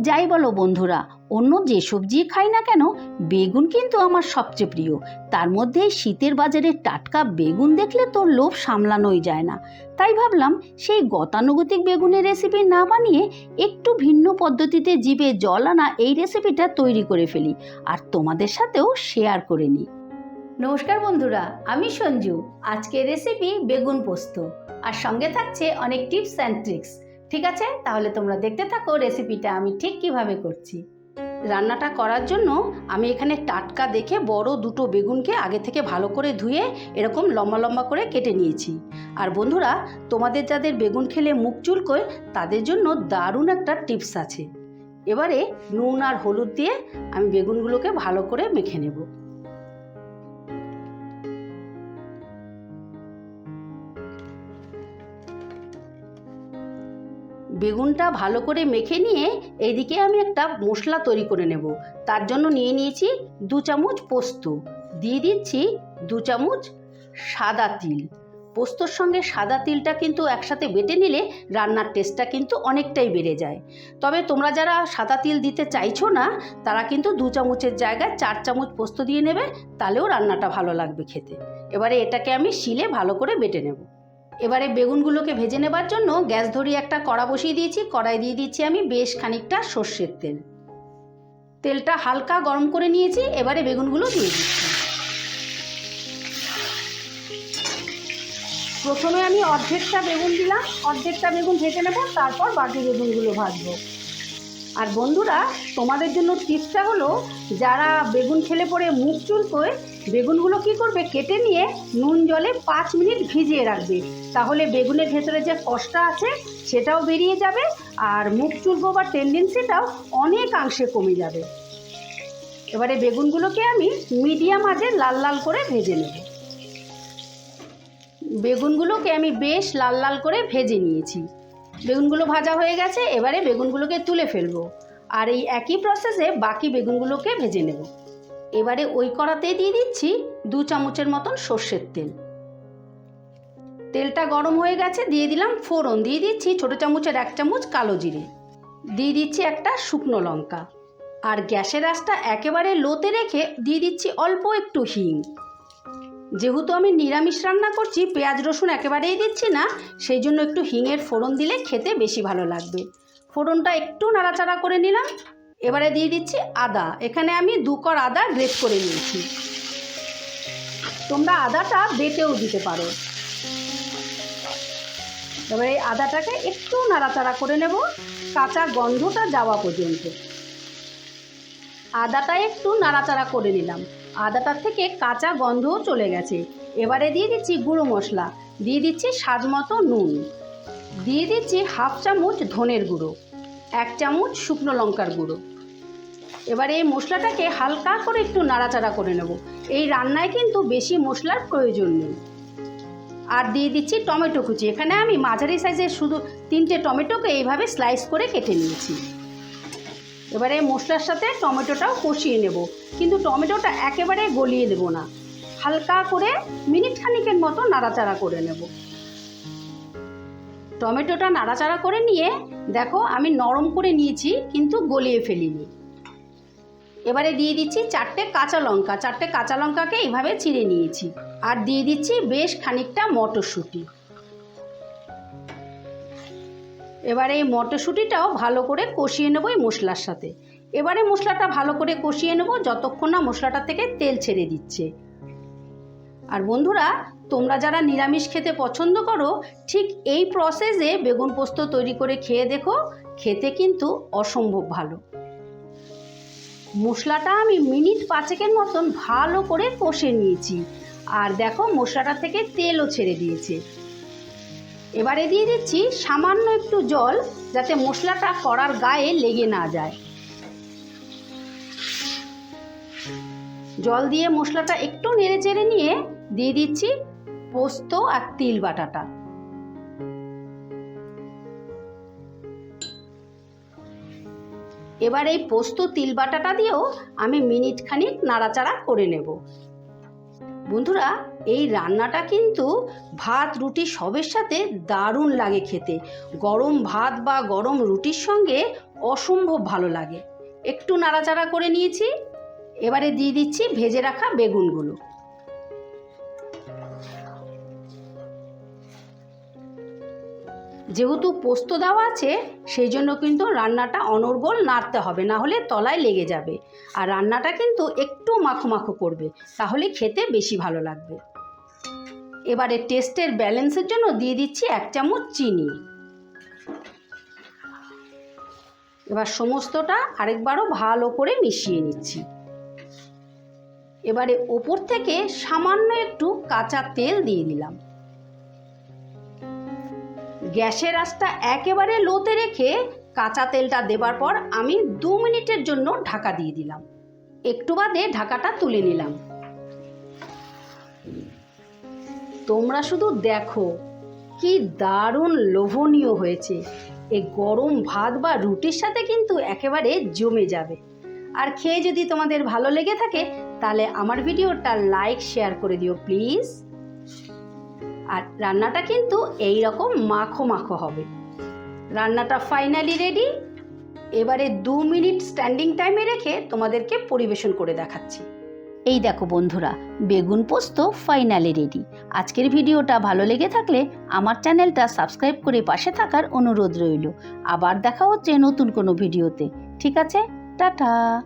যাই বলো বন্ধুরা, অন্য যে সবজি খাই না কেন, বেগুন কিন্তু আমার সবচেয়ে প্রিয়। তার মধ্যে শীতের বাজারে টাটকা বেগুন দেখলে তো লোভ সামলানোই যায় না। তাই ভাবলাম সেই গতানুগতিক বেগুনের রেসিপি না বানিয়ে একটু ভিন্ন পদ্ধতিতে জিভে জল আনা এই রেসিপিটা তৈরি করে ফেলি আর তোমাদের সাথেও শেয়ার করে নিই। নমস্কার বন্ধুরা, আমি সঞ্জু। আজকের রেসিপি বেগুন পোস্ত। আর সঙ্গে থাকছে অনেক টিপস অ্যান্ড ট্রিক্স ঠিক আছে? তাহলে তোমরা দেখতে থাকো রেসিপিটা আমি ঠিক কীভাবে করছি। রান্নাটা করার জন্য আমি এখানে টাটকা দেখে বড় দুটো বেগুনকে আগে থেকে ভালো করে ধুয়ে এরকম লম্বা লম্বা করে কেটে নিয়েছি। আর বন্ধুরা, তোমাদের যাদের বেগুন খেলে মুখ চুলকোয়, তাদের জন্য দারুণ একটা টিপস আছে। এবারে নুন আর হলুদ দিয়ে আমি বেগুনগুলোকে ভালো করে মেখে নেব। বেগুনটা ভালো করে মেখে নিয়ে এদিকে আমি একটা মশলা তৈরি করে নেব। তার জন্য নিয়ে নিয়েছি দু চামচ পোস্ত। দিয়ে দিচ্ছি দু চামচ সাদা তিল। পোস্তর সঙ্গে সাদা তিলটা কিন্তু একসাথে বেটে নিলে রান্নার টেস্টটা কিন্তু অনেকটাই বেড়ে যায়। তবে তোমরা যারা সাদা তিল দিতে চাইছো না, তারা কিন্তু দু চামচের জায়গায় চার চামচ পোস্ত দিয়ে নেবে, তাহলেও রান্নাটা ভালো লাগবে খেতে। এবারে এটাকে আমি শিলে ভালো করে বেটে নেব। এবারে বেগুনগুলোকে ভেজে নেবার জন্য গ্যাস ধরিয়ে একটা কড়া বসিয়ে দিয়েছি, কড়াই দিয়ে দিচ্ছি আমি বেশ খানিকটা সর্ষের তেল। তেলটা হালকা গরম করে নিয়েছি, এবারে বেগুনগুলো দিয়ে দিচ্ছি। প্রথমে আমি অর্ধেকটা বেগুন দিলাম, অর্ধেকটা বেগুন ভেজে নেব, তারপর বাকি বেগুনগুলো ভাজবো। আর বন্ধুরা, তোমাদের জন্য টিপসটা হলো, যারা বেগুন খেলে পরে মুখ চুলকোয় বেগুনগুলো কি করবে? কেটে নিয়ে নুন জলে পাঁচ মিনিট ভিজিয়ে রাখবে। তাহলে বেগুনের ভেতরে যে কষটা আছে, সেটাও বেরিয়ে যাবে আর মুখ চুলবো বা টেন্ডেন্সিটাও অনেকাংশে কমে যাবে। এবারে বেগুনগুলোকে আমি মিডিয়াম আঁচে লাল লাল করে ভেজে নেব। বেগুনগুলোকে আমি বেশ লাল লাল করে ভেজে নিয়েছি। বেগুনগুলো ভাজা হয়ে গেছে, এবারে বেগুনগুলোকে তুলে ফেলব। আর এই একই প্রসেসে বাকি বেগুনগুলোকে ভেজে নেব। এবারে ওই কড়াতেই দিয়ে দিচ্ছি দু চামচের মতন সর্ষের তেল। তেলটা গরম হয়ে গেছে, দিয়ে দিলাম ফোড়ন। দিয়ে দিচ্ছি ছোটো চামচের এক চামচ কালো জিরে। দিয়ে দিচ্ছি একটা শুকনো লঙ্কা। আর গ্যাসের আঁচটা একেবারে লোতে রেখে দিয়ে দিচ্ছি অল্প একটু হিং। যেহেতু আমি নিরামিষ রান্না করছি, পেঁয়াজ রসুন একেবারেই দিচ্ছি না, সেই জন্য একটু হিঙের ফোড়ন দিলে খেতে বেশি ভালো লাগবে। ফোড়নটা একটু নাড়াচাড়া করে নিলাম। এবারে দিয়ে দিচ্ছি আদা। এখানে আমি দু কর আদা গ্রেট করে নিয়েছি। তোমরা আদাটা বেটেও দিতে পারো। এবারে এই আদাটাকে একটু নাড়াচাড়া করে নেব, কাঁচা গন্ধটা যাওয়া পর্যন্ত। আদাটা একটু নাড়াচাড়া করে নিলাম। আদাটার থেকে কাঁচা গন্ধও চলে গেছে। এবারে দিয়ে দিচ্ছি গুঁড়ো মশলা। দিয়ে দিচ্ছি স্বাদ মতো নুন। দিয়ে দিচ্ছি হাফ চামচ ধনের গুঁড়ো, এক চামচ শুকনো লঙ্কার গুঁড়ো। এবারে এই মশলাটাকে হালকা করে একটু নাড়াচাড়া করে নেব। এই রান্নায় কিন্তু বেশি মশলার প্রয়োজন নেই। আর দিয়ে দিচ্ছি টমেটো কুচি। এখানে আমি মাঝারি সাইজের শুধু তিনটে টমেটোকে এইভাবে স্লাইস করে কেটে নিয়েছি। এবারে মশলার সাথে টমেটোটাও কষিয়ে নেব। কিন্তু টমেটোটা একেবারে গলিয়ে দেব না। হালকা করে মিনিট খানিকের মতো নাড়াচাড়া করে নেব। টমেটোটা নাড়াচাড়া করে নিয়ে দেখো আমি নরম করে নিয়েছি, কিন্তু গলিয়ে ফেলিনি। এবারে দিয়ে দিচ্ছি চারটে কাঁচা লঙ্কা। চারটে কাঁচা লঙ্কাকে এইভাবে চিড়ে নিয়েছি। আর দিয়ে দিচ্ছি বেশ খানিকটা মটরশুঁটি। এবারে এই মটরশুঁটিটাও ভালো করে কষিয়ে নেব এই মশলার সাথে। এবারে মশলাটা ভালো করে কষিয়ে নেব যতক্ষণ না মশলাটা থেকে তেল ছেড়ে দিচ্ছে। আর বন্ধুরা, তোমরা যারা নিরামিষ খেতে পছন্দ করো, ঠিক এই প্রসেসে বেগুন পোস্ত তৈরি করে খেয়ে দেখো, খেতে কিন্তু অসম্ভব ভালো। মশলাটা আমি মিনিট পাঁচেকের মতন ভালো করে কষে নিয়েছি। আর দেখো, মশলাটা থেকে তেলও ছেড়ে দিয়েছে। এবারে দিয়ে দিচ্ছি সামান্য একটু জল, যাতে মশলাটা কড়ার গায়ে লেগে না যায়। জল দিয়ে মশলাটা একটু নেড়ে চেড়ে নিয়ে দিয়ে দিচ্ছি পোস্ত আর তিল বাটাটা। এবার এই পোস্ত তিল বাটাটা দিয়েও আমি মিনিট খানিক নাড়াচাড়া করে নেব। বন্ধুরা, এই রান্নাটা কিন্তু ভাত, রুটি সবের সাথে দারুণ লাগে খেতে। গরম ভাত বা গরম রুটির সঙ্গে অসম্ভব ভালো লাগে। একটু নাড়াচাড়া করে নিয়েছি। এবারে দিয়ে দিচ্ছি ভেজে রাখা বেগুনগুলো। যেহেতু পোস্ত দেওয়া আছে, সেই জন্য কিন্তু রান্নাটা অনর্গল নাড়তে হবে, না হলে তলায় লেগে যাবে। আর রান্নাটা কিন্তু একটু মাখো মাখো করবে, তাহলে খেতে বেশি ভালো লাগবে। এবারে টেস্টের ব্যালেন্সের জন্য দিয়ে দিচ্ছি এক চামচ চিনি। এবার সমস্তটা আরেকবারও ভালো করে মিশিয়ে নিচ্ছি। এবারে ওপর থেকে সামান্য একটু কাঁচা তেল দিয়ে দিলাম। গ্যাসের আঁচটা একেবারে লোতে রেখে কাঁচা তেলটা দেবার পর আমি দু মিনিটের জন্য ঢাকা দিয়ে দিলাম। একটু বাদে ঢাকাটা তুলে নিলাম। তোমরা শুধু দেখো, কি দারুণ লোভনীয় হয়েছে। এই গরম ভাত বা রুটির সাথে কিন্তু একেবারে জমে যাবে। আর খেয়ে যদি তোমাদের ভালো লেগে থাকে, তাহলে আমার ভিডিওটা লাইক, শেয়ার করে দিও, প্লিজ। আর রান্নাটা কিন্তু এই রকম মাখো মাখো হবে। রান্নাটা ফাইনালি রেডি এবারে দু মিনিট স্ট্যান্ডিং টাইমে রেখে তোমাদেরকে পরিবেশন করে দেখাচ্ছি। এই দেখো বন্ধুরা, বেগুন পোস্ত ফাইনালি রেডি আজকের ভিডিওটা ভালো লেগে থাকলে আমার চ্যানেলটা সাবস্ক্রাইব করে পাশে থাকার অনুরোধ রইল। আবার দেখা হচ্ছে নতুন কোনো ভিডিওতে। ঠিক আছে? টাটা!